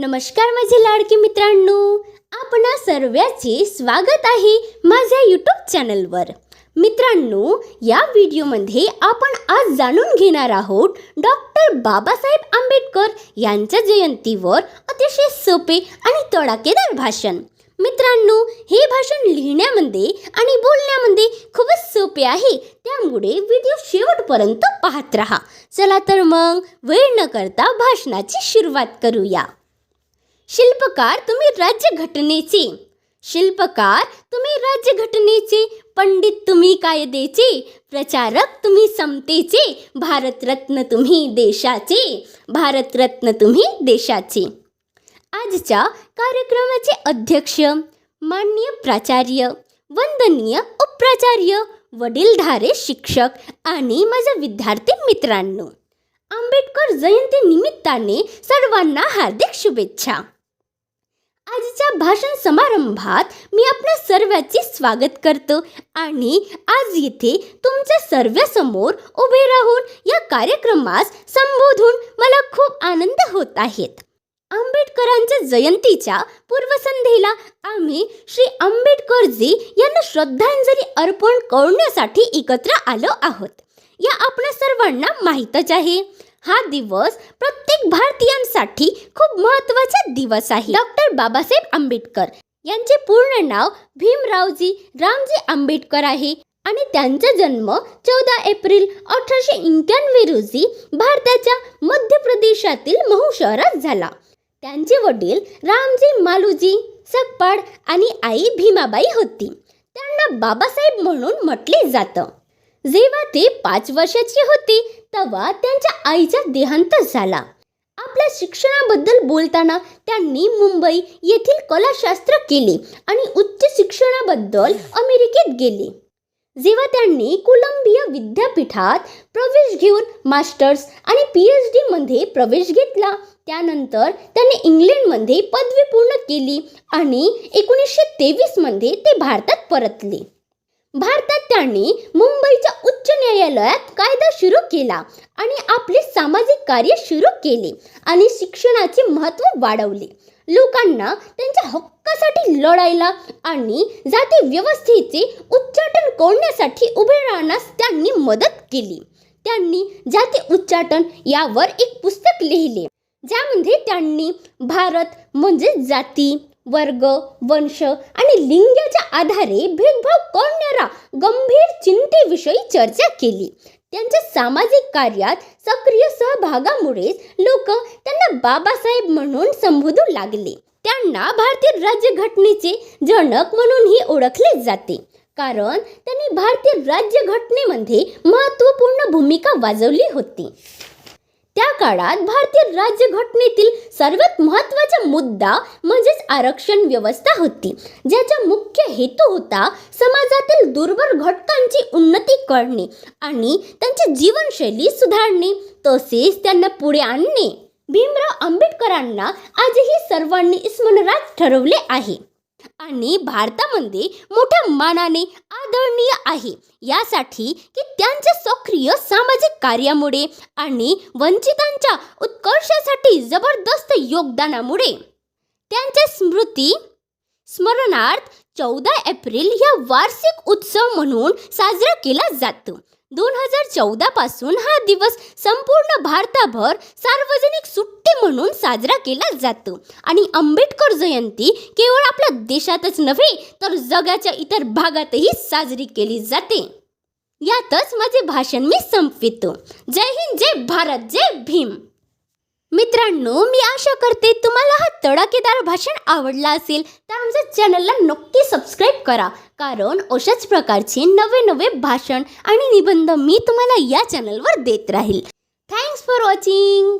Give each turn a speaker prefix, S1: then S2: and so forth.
S1: नमस्कार माझे लाडके मित्रांनो. आपणा सर्वांचे स्वागत आहे माझ्या यूट्यूब चॅनलवर. मित्रांनो या व्हिडिओमध्ये आपण आज जाणून घेणार आहोत डॉक्टर बाबासाहेब आंबेडकर यांच्या जयंतीवर अतिशय सोपे आणि तडाखेदार भाषण. मित्रांनो हे भाषण लिहिण्यामध्ये आणि बोलण्यामध्ये खूपच सोपे आहे. त्यामुळे व्हिडिओ शेवटपर्यंत पाहत राहा. चला तर मग वेळ न करता भाषणाची सुरुवात करूया. शिल्पकार तुम्ही राज्यघटनेचे. शिल्पकार तुम्ही राज्यघटनेचे. पंडित तुम्ही कायद्याचे प्रचारक तुम्ही समतेचे. भारतरत्न तुम्ही देशाचे. भारतरत्न तुम्ही देशाचे. आजच्या कार्यक्रमाचे अध्यक्ष माननीय प्राचार्य वंदनीय उपप्राचार्य वडीलधारे शिक्षक आणि माझ्या विद्यार्थी मित्रांनो. आंबेडकर जयंती निमित्ताने सर्वांना हार्दिक शुभेच्छा. आजच्या भाषण समारंभात मी आपल्या सर्वांचे स्वागत करतो आणि आज येथे तुमच्या सर्वांसमोर उभे राहून या कार्यक्रमास संबोधून मला खूप आनंद होत आहेत आंबेडकरांच्या जयंतीच्या पूर्वसंध्येला आम्ही श्री आंबेडकरजी यांना श्रद्धांजली अर्पण करण्यासाठी एकत्र आलो आहोत. या आपल्या सर्वांना माहीतच आहे. हा दिवस प्रत्येक भारतीयांसाठी खूप महत्त्वाचा दिवस आहे. डॉक्टर बाबासाहेब आंबेडकर यांचे पूर्ण नाव भीमरावजी रामजी आंबेडकर आहे आणि त्यांचा जन्म चौदा एप्रिल अठराशे एक्क्याण्णव रोजी भारताच्या मध्य प्रदेशातील महू शहरात झाला. त्यांचे वडील रामजी मालूजी सकपाड आणि आई भीमाबाई होती. त्यांना बाबासाहेब म्हणून म्हटले जातं. जेव्हा ते पाच वर्षाचे होते तेव्हा त्यांच्या आईचा देहांत झाला. आपल्या शिक्षणाबद्दल बोलताना त्यांनी मुंबई येथील कलाशास्त्र केले आणि उच्च शिक्षणाबद्दल अमेरिकेत गेले. जेव्हा त्यांनी कोलंबिया विद्यापीठात प्रवेश घेऊन मास्टर्स आणि पी एच डीमध्ये प्रवेश घेतला त्यानंतर त्यांनी इंग्लंडमध्ये पदवी पूर्ण केली आणि एकोणीसशे तेवीसमध्ये ते भारतात परतले. भारतात त्यांनी मुंबईच्या उच्च न्यायालयात सुरू केला आणि आपले सामाजिक कार्य सुरू केले आणि शिक्षणाचे महत्त्व वाढवले. लोकांना त्यांच्या हक्कासाठी लढायला आणि जाती व्यवस्थेचे उच्चाटन करण्यासाठी उभे राहण्यास त्यांनी मदत केली. त्यांनी जाती उच्चाटन यावर एक पुस्तक लिहिले. ज्यामध्ये त्यांनी भारत म्हणजे जाती वर्ग वंश आणि लिंगाच्या आधारे भेदभाव करणारा गंभीर चिंतेविषयी चर्चा केली. त्यांच्या सामाजिक कार्यात सक्रिय सहभागामुळेच लोक त्यांना बाबासाहेब म्हणून संबोधू लागले. त्यांना भारतीय राज्यघटनेचे जनक म्हणूनही ओळखले जाते. कारण त्यांनी भारतीय राज्यघटनेमध्ये महत्त्वपूर्ण भूमिका वाजवली होती. त्या काळात भारतीय राज्यघटनेतील सर्वात महत्त्वाचा मुद्दा म्हणजेच आरक्षण व्यवस्था होती. ज्याचा मुख्य हेतू होता समाजातील दुर्बल घटकांची उन्नती करणे आणि त्यांची जीवनशैली सुधारणे. तसेच त्यांना पुढे आणणे. भीमराव आंबेडकरांना आजही सर्वांनी स्मरणात ठरवले आहे. आणि भारतामध्ये मोठ्या मानाने आदरणीय आहे. यासाठी की त्यांच्या सक्रिय सामाजिक कार्यामुळे आणि वंचितांच्या उत्कर्षासाठी जबरदस्त योगदानामुळे त्यांच्या स्मृती स्मरणार्थ चौदा एप्रिल ह्या वार्षिक उत्सव म्हणून साजरा केला जातो. दोन हजार चौदापासून हा दिवस संपूर्ण भारताभर सार्वजनिक सुट्टी म्हणून साजरा केला जातो. आणि आंबेडकर जयंती केवळ आपल्या देशातच नव्हे तर जगाच्या इतर भागातही साजरी केली जाते. यातच माझे भाषण मी संपवितो. जय हिंद जय भारत जय भीम. मित्रांनो मी आशा करते तुम्हाला हा तडाखेदार भाषण आवडला असेल तर आमच्या चॅनलला नक्की सबस्क्राईब करा. कारण अशाच प्रकारचे नवे नवे भाषण आणि निबंध मी तुम्हाला या चॅनलवर देत राहील. Thanks for watching